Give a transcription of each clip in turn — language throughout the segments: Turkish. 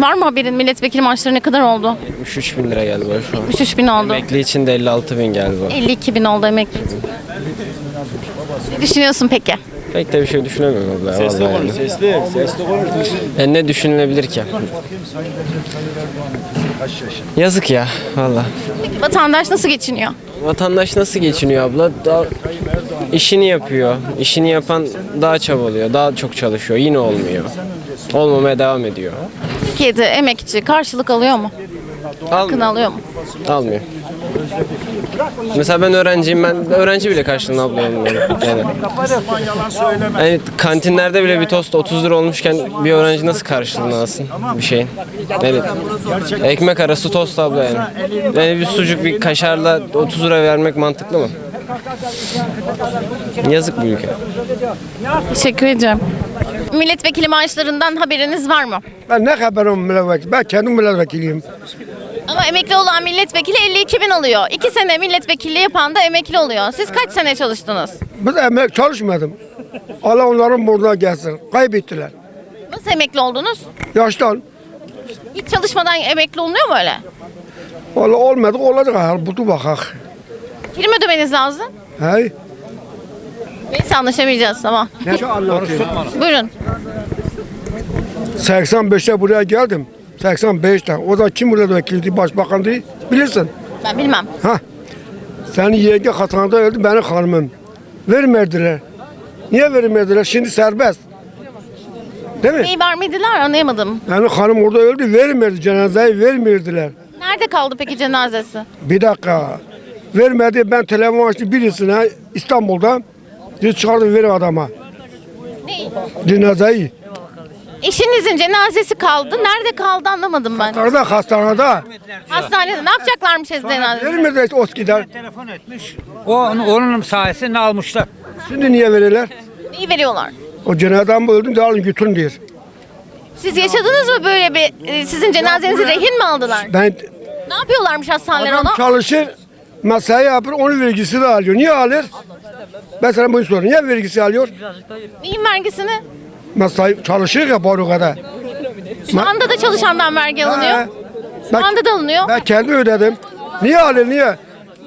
Var mı haberin milletvekili maaşları ne kadar oldu? 63 bin lira galiba şu an. 63 bin oldu. Emekli için de 56 bin galiba. 52 bin oldu emekli için. Ne düşünüyorsun peki? Pek de bir şey düşünemiyorum abla. Sesli yani. Sesli, sesli konuş. Yani ne düşünülebilir ki? Yazık ya valla. Peki vatandaş nasıl geçiniyor? Vatandaş nasıl geçiniyor abla? Daha işini yapıyor. İşini yapan daha çabalıyor. Daha çok çalışıyor. Yine olmuyor. Olmamaya devam ediyor. Türkiye'de emekçi karşılık alıyor mu? Hakkını Almıyor. alıyor mu? Almıyor. Mesela ben öğrenciyim. Ben öğrenci bile karşılığını alıyorum. Yani. Yani kantinlerde bile bir tost 30 lira olmuşken bir öğrenci nasıl karşılığını alsın bir şeyin? Yani ekmek arası tost abla yani. Yani bir sucuk bir kaşarla 30 lira vermek mantıklı mı? Yazık bu ülke. Teşekkür ederim. Milletvekili maaşlarından haberiniz var mı? Ben ne haberim milletvekili? Ben kendim milletvekiliyim. Ama emekli olan milletvekili 52 bin alıyor. 2 sene milletvekilliği yapan da emekli oluyor. Siz kaç sene çalıştınız? Biz emek çalışmadım. Allah onların burnuna gelsin. Kaybettiler. Nasıl emekli oldunuz? Yaştan. Hiç çalışmadan emekli olunuyor mu öyle? Valla olmadı olacak. Butu bakak. Prim ödemeniz lazım. Hey. Neyse anlaşamayacağız tamam. Ne anlatayım? Buyurun. 85'te buraya geldim. 85'te. O da kim milletvekiliydi? Başbakandı. Bilirsin. Ben bilmem. Ha. Senin yenge hatanada öldü benim hanımım. Vermediler. Niye vermediler? Şimdi serbest. Değil mi? Neyi vermediler anlayamadım. Benim hanım orada öldü. Vermedi cenazeyi vermediler. Nerede kaldı peki cenazesi? Bir dakika. Vermedi ben telefon açtım birisine İstanbul'da. Bir çıkardı verin adama. Ne? Cenazeyi. Eşinizin cenazesi kaldı. Nerede kaldı anlamadım ben. Orada hastanede. Hastanede ne yapacaklarmış cenazeyi? Vermedi Oski'den. telefon etmiş. O onun, onun sayesinde almışlar. Şimdi niye verirler? Neyi veriyorlar? O cenazeden mi öldüm de alın götürün diyor. Siz yaşadınız mı böyle bir e, sizin cenazenizi rehin mi aldılar? Ben Ne yapıyorlarmış hastaneler adam ona? çalışır mesai yapar onun vergisini alıyor. Niye alır? Ben sana bunu soruyorum. Niye vergisi alıyor? Neyin vergisini? Mesai çalışır ya kadar. Şu anda da çalışandan vergi alınıyor. Ben, Şu anda da alınıyor. ben kendi ödedim. Niye alır niye?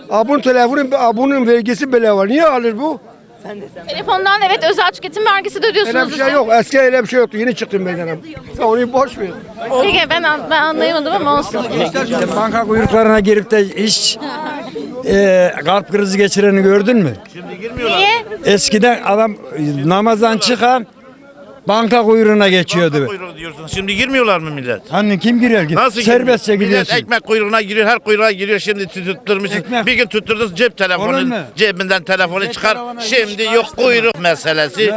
Abun telefonu, abunun vergisi bile var. Niye alır bu? Telefondan evet özel tüketim vergisi de ödüyorsunuz. Öyle bir şey işte. yok. Eski öyle bir şey yoktu. Yeni çıktım meydana. Sen onu boş ver. Peki ben, an- ben anlayamadım ama olsun. Banka kuyruklarına girip de hiç e, kalp krizi geçireni gördün mü? Niye? Eskiden adam namazdan çıkan banka kuyruğuna geçiyordu. Kuyruğu diyorsun. Şimdi girmiyorlar mı millet? Hani kim giriyor? Nasıl Serbestçe girmiyor? Millet gidiyorsun. ekmek kuyruğuna giriyor, her kuyruğa giriyor. Şimdi tutturmuşsun. Ekmek. Bir gün tutturdunuz cep Olur telefonu, cebinden telefonu çıkar. Şimdi yok kuyruk meselesi.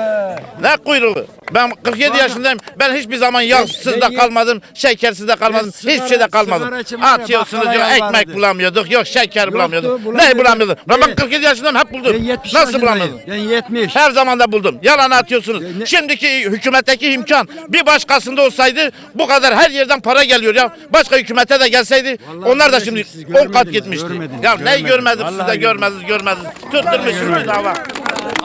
Ne kuyruğu? Ben 47 yaşındayım. Ben hiçbir zaman yağsız da kalmadım, şekersiz de kalmadım, hiçbir şeyde sigara- kalmadım. Atıyorsunuz diyor, ekmek bulamıyorduk, yok şeker bulamıyorduk. Ne bulamıyorduk? Ben, Ben- 47 yaşındayım hep buldum. Ben 70 Nasıl bulamadım? Ben 70. Her zaman da buldum. Yalan atıyorsunuz. Şimdiki hükümetteki imkan bir başkasında olsaydı bu kadar her yerden para geliyor ya. Başka hükümete de gelseydi onlar da şimdi siz 10 kat gitmişti. ya ne görmedim siz de görmediniz görmediniz. Tutturmuşsunuz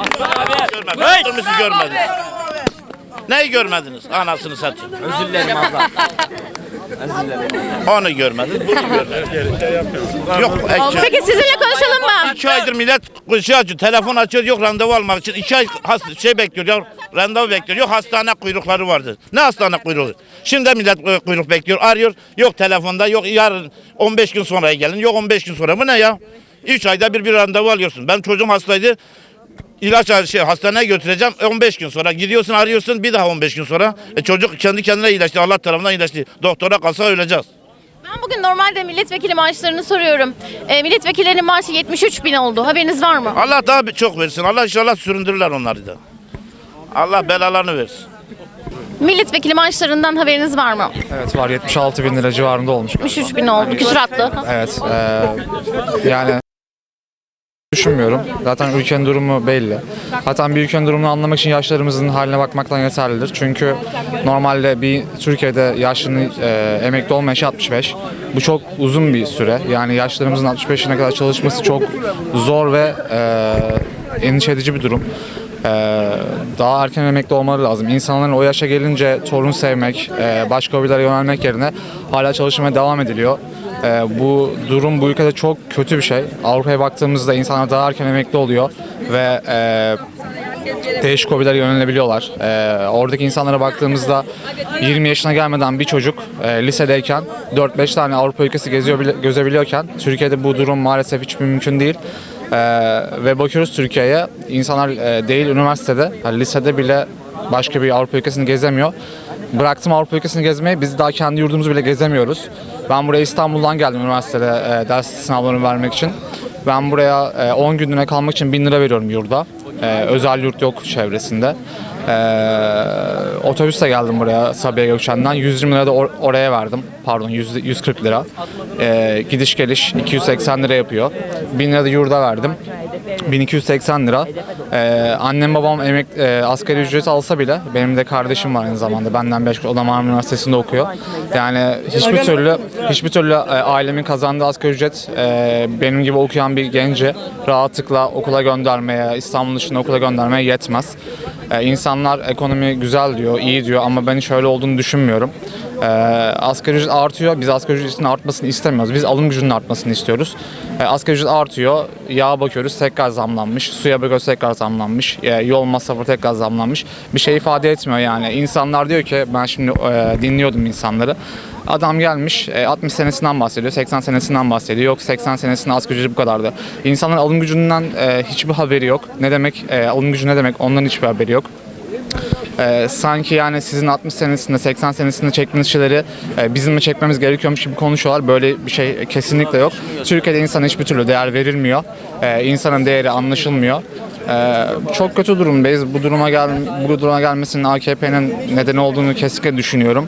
bir dava. Görmediniz. Tutturmuşsunuz görmediniz. Neyi görmediniz? Anasını satayım. Özür dilerim abla. Onu görmediniz, bunu görmediniz. Yok, ek- Peki sizinle konuşalım mı? İki aydır millet şey açıyor, telefon açıyor, yok randevu almak için. iki ay has- şey bekliyor, ya randevu bekliyor. Yok hastane kuyrukları vardı. Ne hastane kuyruğu? Şimdi millet e, kuyruk bekliyor, arıyor. Yok telefonda, yok yarın 15 gün sonraya gelin, yok 15 gün sonra. Bu ne ya? 3 ayda bir bir randevu alıyorsun. Ben çocuğum hastaydı. İlaç şey, hastaneye götüreceğim 15 gün sonra gidiyorsun arıyorsun bir daha 15 gün sonra e, çocuk kendi kendine iyileşti Allah tarafından iyileşti doktora kalsa öleceğiz. Ben bugün normalde milletvekili maaşlarını soruyorum. E, milletvekillerinin maaşı 73 bin oldu. Haberiniz var mı? Allah daha çok versin. Allah inşallah süründürürler onları da. Allah belalarını versin. Milletvekili maaşlarından haberiniz var mı? Evet var 76 bin lira civarında olmuş. 73 bin oldu. Küsuratlı. Evet eee, yani düşünmüyorum. Zaten ülkenin durumu belli. Zaten bir ülkenin durumunu anlamak için yaşlarımızın haline bakmaktan yeterlidir. Çünkü normalde bir Türkiye'de yaşını eee, emekli olma yaşı 65. Bu çok uzun bir süre. Yani yaşlarımızın 65'ine kadar çalışması çok zor ve eee endişe edici bir durum. daha erken emekli olmaları lazım. İnsanların o yaşa gelince torun sevmek, e, başka hobilere yönelmek yerine hala çalışmaya devam ediliyor. E, bu durum bu ülkede çok kötü bir şey. Avrupa'ya baktığımızda insanlar daha erken emekli oluyor ve e, değişik hobilere yönelebiliyorlar. Ee, oradaki insanlara baktığımızda 20 yaşına gelmeden bir çocuk e, lisedeyken 4-5 tane Avrupa ülkesi geziyor gezebiliyorken Türkiye'de bu durum maalesef hiç mümkün değil. Ee, ve bakıyoruz Türkiye'ye insanlar e, değil üniversitede, yani lisede bile başka bir Avrupa ülkesini gezemiyor. Bıraktım Avrupa ülkesini gezmeyi, biz daha kendi yurdumuzu bile gezemiyoruz. Ben buraya İstanbul'dan geldim üniversitede e, ders sınavlarını vermek için. Ben buraya e, 10 günlüğüne kalmak için 1000 lira veriyorum yurda. Ee, özel yurt yok çevresinde. Ee, otobüsle geldim buraya Sabiha Gökçen'den. 120 lira da or- oraya verdim. Pardon 100, 140 lira. Ee, gidiş geliş 280 lira yapıyor. 1000 lira da yurda verdim. 1280 lira. Ee, annem babam emek e, asgari ücret alsa bile benim de kardeşim var aynı zamanda. Benden 5 o da Marmara Üniversitesi'nde okuyor. Yani hiçbir türlü hiçbir türlü e, ailemin kazandığı asgari ücret e, benim gibi okuyan bir genci rahatlıkla okula göndermeye, İstanbul dışında okula göndermeye yetmez. E, insanlar ekonomi güzel diyor, iyi diyor ama ben hiç öyle olduğunu düşünmüyorum. E, asgari ücret artıyor. Biz asgari ücretin artmasını istemiyoruz. Biz alım gücünün artmasını istiyoruz. E, asgari ücret artıyor. Yağa bakıyoruz tekrar zamlanmış. Suya bakıyoruz tekrar zamlanmış. E, yol masrafı tekrar zamlanmış. Bir şey ifade etmiyor yani. İnsanlar diyor ki ben şimdi e, dinliyordum insanları. Adam gelmiş e, 60 senesinden bahsediyor, 80 senesinden bahsediyor. Yok 80 senesinde asgari ücret bu kadardı. İnsanların alım gücünden e, hiçbir haberi yok. Ne demek e, alım gücü ne demek ondan hiçbir haberi yok. Ee, sanki yani sizin 60 senesinde 80 senesinde çektiğiniz şeyleri e, bizim mi çekmemiz gerekiyormuş gibi konuşuyorlar. Böyle bir şey kesinlikle yok. Türkiye'de insana hiçbir türlü değer verilmiyor. Ee, insanın değeri anlaşılmıyor. Ee, çok kötü durumdayız. Bu duruma gel bu duruma gelmesinin AKP'nin nedeni olduğunu kesinlikle düşünüyorum.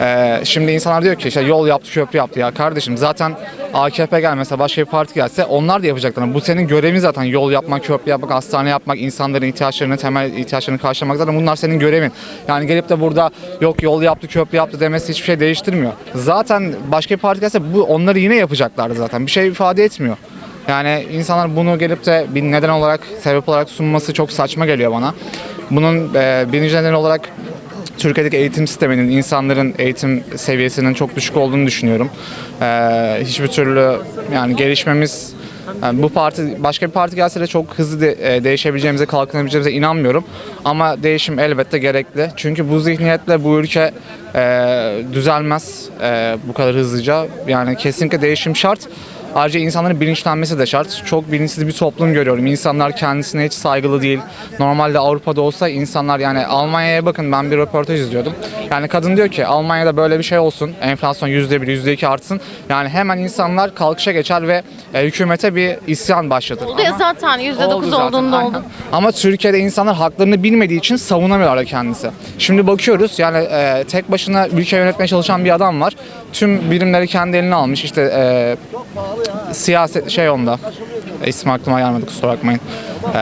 Ee, şimdi insanlar diyor ki işte yol yaptı, köprü yaptı ya kardeşim zaten AKP gelmese başka bir parti gelse onlar da yapacaklar. Bu senin görevin zaten yol yapmak, köprü yapmak, hastane yapmak, insanların ihtiyaçlarını, temel ihtiyaçlarını karşılamak zaten bunlar senin görevin. Yani gelip de burada yok yol yaptı, köprü yaptı demesi hiçbir şey değiştirmiyor. Zaten başka bir parti gelse bu onları yine yapacaklardı zaten. Bir şey ifade etmiyor. Yani insanlar bunu gelip de bir neden olarak, sebep olarak sunması çok saçma geliyor bana. Bunun e, birinci neden olarak Türkiye'deki eğitim sisteminin, insanların eğitim seviyesinin çok düşük olduğunu düşünüyorum. Ee, hiçbir türlü yani gelişmemiz yani bu parti başka bir parti gelse de çok hızlı de, e, değişebileceğimize, kalkınabileceğimize inanmıyorum. Ama değişim elbette gerekli. Çünkü bu zihniyetle bu ülke e, düzelmez e, bu kadar hızlıca. Yani kesinlikle değişim şart. Ayrıca insanların bilinçlenmesi de şart. Çok bilinçsiz bir toplum görüyorum. İnsanlar kendisine hiç saygılı değil. Normalde Avrupa'da olsa insanlar yani Almanya'ya bakın ben bir röportaj izliyordum. Yani kadın diyor ki Almanya'da böyle bir şey olsun. Enflasyon %1, %2 artsın. Yani hemen insanlar kalkışa geçer ve e, hükümete bir isyan başlatır. Oldu ya Ama- zaten %9 Oldu zaten, olduğunda aynen. oldu. Ama Türkiye'de insanlar haklarını bilmediği için savunamıyorlar kendisi. Şimdi bakıyoruz yani e, tek başına ülke yönetmeye çalışan bir adam var. Tüm birimleri kendi eline almış. İşte e, siyaset şey onda. E, ismi aklıma gelmedi kusura bakmayın. E,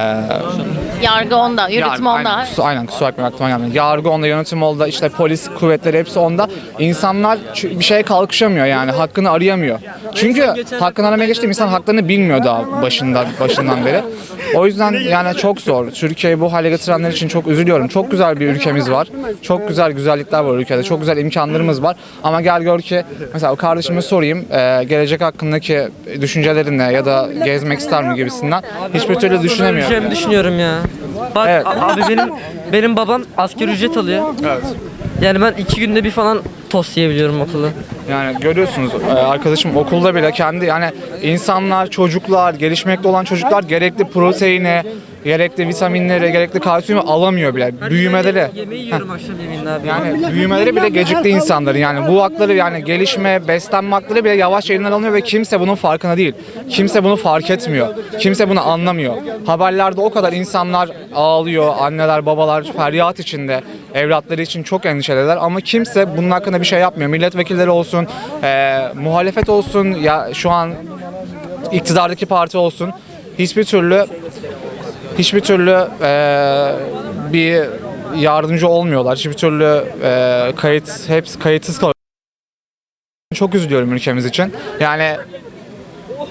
Yargı onda, yönetim Yargı, onda. Aynen, kusura, aynen kusura bakmayın aklıma gelmedi. Yargı onda, yönetim onda, işte polis kuvvetleri hepsi onda. İnsanlar ç- bir şeye kalkışamıyor yani hakkını arayamıyor. Çünkü hakkını aramaya geçtiğim insan haklarını bilmiyor daha başından başından beri. O yüzden yani çok zor. Türkiye'yi bu hale getirenler için çok üzülüyorum. Çok güzel bir ülkemiz var. Çok güzel güzellikler var ülkede. Çok güzel imkanlarımız var. Ama gel gör ki mesela kardeşime sorayım e, gelecek hakkındaki düşüncelerin ne ya da gezmek ister mi gibisinden hiçbir türlü düşünemiyor. Öleceğimi düşünüyorum ya. Bak Evet. a- abi benim benim babam asgari ücret alıyor. Evet. Yani ben iki günde bir falan tost yiyebiliyorum okulda. Yani görüyorsunuz e, arkadaşım okulda bile kendi yani insanlar, çocuklar, gelişmekte olan çocuklar gerekli proteini, gerekli vitaminleri, gerekli kalsiyumu alamıyor bile. Büyümeleri. Yemeği yiyorum akşam yemeğinde abi. Yani büyümeleri bile gecikti insanların. Yani bu hakları yani gelişme, beslenme hakları bile yavaş elinden alınıyor ve kimse bunun farkına değil. Kimse bunu fark etmiyor. Kimse bunu anlamıyor. Haberlerde o kadar insanlar ağlıyor, anneler, babalar feryat içinde. Evlatları için çok endişeliler ama kimse bunun hakkında bir şey yapmıyor. Milletvekilleri olsun, e, muhalefet olsun, ya şu an iktidardaki parti olsun. Hiçbir türlü hiçbir türlü e, bir yardımcı olmuyorlar. Hiçbir türlü e, kayıt hepsi kayıtsız kalıyor. Çok üzülüyorum ülkemiz için. Yani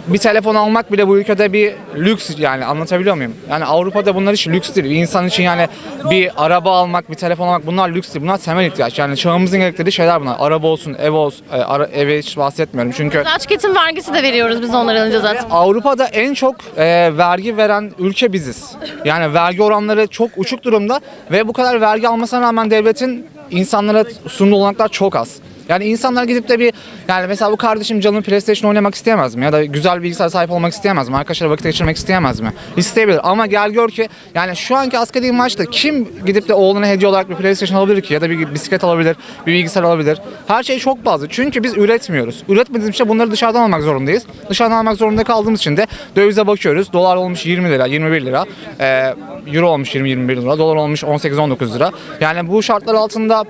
bir telefon almak bile bu ülkede bir lüks yani anlatabiliyor muyum? Yani Avrupa'da bunlar hiç lüks değil. Bir insan için yani bir araba almak, bir telefon almak bunlar lüks değil. Bunlar temel ihtiyaç. Yani çağımızın gerektirdiği şeyler bunlar. Araba olsun, ev olsun, e, ara, eve hiç bahsetmiyorum. Çünkü Gıda tüketim vergisi de veriyoruz biz onları alınca zaten. Avrupa'da en çok e, vergi veren ülke biziz. Yani vergi oranları çok uçuk durumda ve bu kadar vergi almasına rağmen devletin insanlara sunduğu olanaklar çok az. Yani insanlar gidip de bir yani mesela bu kardeşim canım PlayStation oynamak isteyemez mi? Ya da güzel bilgisayar sahip olmak isteyemez mi? Arkadaşlarla vakit geçirmek isteyemez mi? İsteyebilir ama gel gör ki yani şu anki asgari maaşta kim gidip de oğluna hediye olarak bir PlayStation alabilir ki? Ya da bir bisiklet alabilir, bir bilgisayar alabilir. Her şey çok fazla. Çünkü biz üretmiyoruz. Üretmediğimiz için bunları dışarıdan almak zorundayız. Dışarıdan almak zorunda kaldığımız için de dövize bakıyoruz. Dolar olmuş 20 lira, 21 lira. Ee, Euro olmuş 20-21 lira. Dolar olmuş 18-19 lira. Yani bu şartlar altında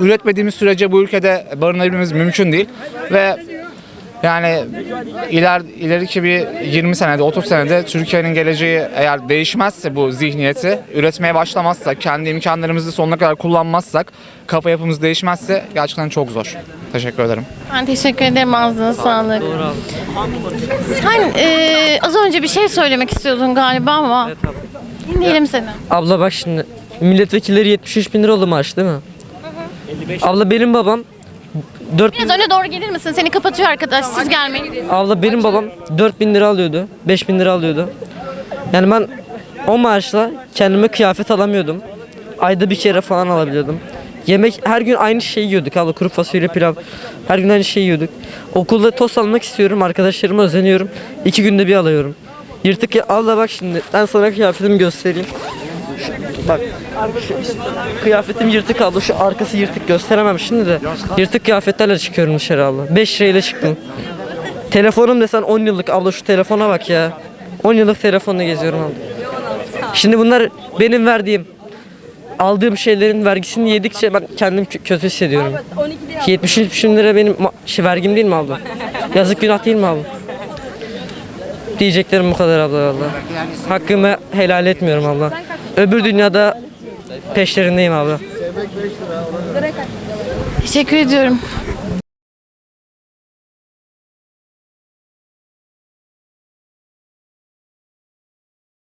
üretmediğimiz sürece bu ülkede barınabilmemiz mümkün değil ve yani iler, ileriki bir 20 senede 30 senede Türkiye'nin geleceği eğer değişmezse bu zihniyeti üretmeye başlamazsak kendi imkanlarımızı sonuna kadar kullanmazsak kafa yapımız değişmezse gerçekten çok zor. Teşekkür ederim. Ben teşekkür ederim ağzına sağlık. Sen e, az önce bir şey söylemek istiyordun galiba ama dinleyelim seni. Abla bak şimdi milletvekilleri 73 bin lira oldu maaş değil mi? Abla benim babam 4 Biraz öne doğru gelir misin? Seni kapatıyor arkadaş. Siz gelmeyin. Abla benim babam 4 bin lira alıyordu. 5 bin lira alıyordu. Yani ben o maaşla kendime kıyafet alamıyordum. Ayda bir kere falan alabiliyordum. Yemek her gün aynı şeyi yiyorduk abla kuru fasulye pilav. Her gün aynı şeyi yiyorduk. Okulda tost almak istiyorum arkadaşlarıma özeniyorum. İki günde bir alıyorum. Yırtık ya abla bak şimdi ben sana kıyafetimi göstereyim. Bak kıyafetim yırtık abla şu arkası yırtık gösteremem şimdi de. Yırtık kıyafetlerle çıkıyorum dışarı abla. 5 lirayla çıktım. Telefonum desen 10 yıllık abla şu telefona bak ya. 10 yıllık telefonla geziyorum abla. Şimdi bunlar benim verdiğim aldığım şeylerin vergisini yedikçe ben kendim kö- kötü hissediyorum. 73 bin lira benim şey, vergim değil mi abla? Yazık günah değil mi abla? Diyeceklerim bu kadar abla valla. Hakkımı helal etmiyorum abla. Öbür dünyada peşlerindeyim abla. Teşekkür ediyorum.